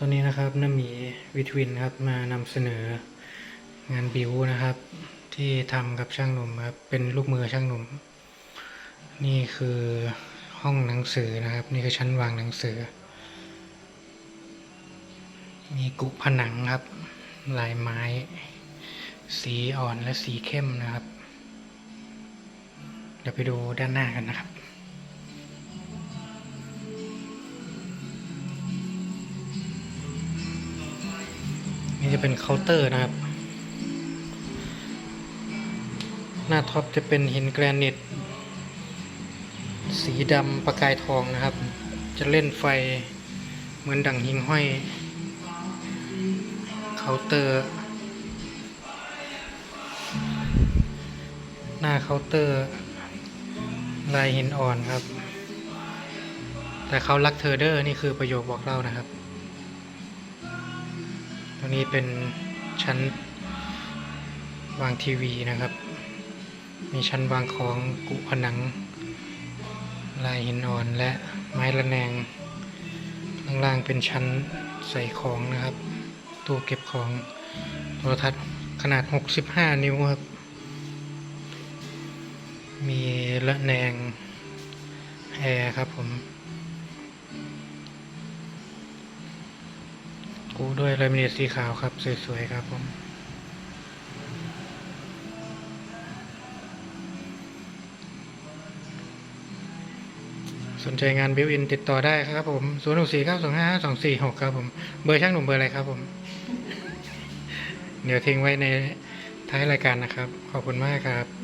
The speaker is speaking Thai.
ตอนนี้นะครับน้าหมีวิทวินครับมานำเสนองานบิวนะครับ ที่ทำกับช่างหนุ่มครับเป็นลูกมือช่างหนุ่ม นี่คือห้องหนังสือนะครับ นี่คือชั้นวางหนังสือ มีกุผนังครับ ลายไม้ สีอ่อนและสีเข้มนะครับ เดี๋ยวไปดูด้านหน้ากันนะครับ นี่จะเป็นเคาน์เตอร์นะครับ หน้าท็อปจะเป็นหินแกรนิต สีดำประกายทองนะครับ จะเล่นไฟเหมือนดังหิงห้อย เคาน์เตอร์ หน้าเคาน์เตอร์ ลายหินอ่อนครับ แต่เขารักเธอเด้อนี่คือประโยคบอกเล่านะครับ ตรงนี้เป็นชั้นวางทีวีนะครับ มีชั้นวางของกุผนัง ลายหินอ่อนและไม้ระแนง ข้างล่างเป็นชั้นใส่ของนะครับ ตู้เก็บของโทรทัศน์ขนาด 65 นิ้วครับ มีระแนงแอร์ครับผม กูด้วยลามิเนตสีขาวครับ สวย ๆ ครับผมสนใจงานบิวอินติดต่อได้ครับผม 0 6 4 9 2 5 2 4 6 ครับผม เบอร์ช่างหนุ่มเบอร์อะไรครับผม เดี๋ยวทิ้งไว้ในท้ายรายการนะครับ ขอบคุณมากครับ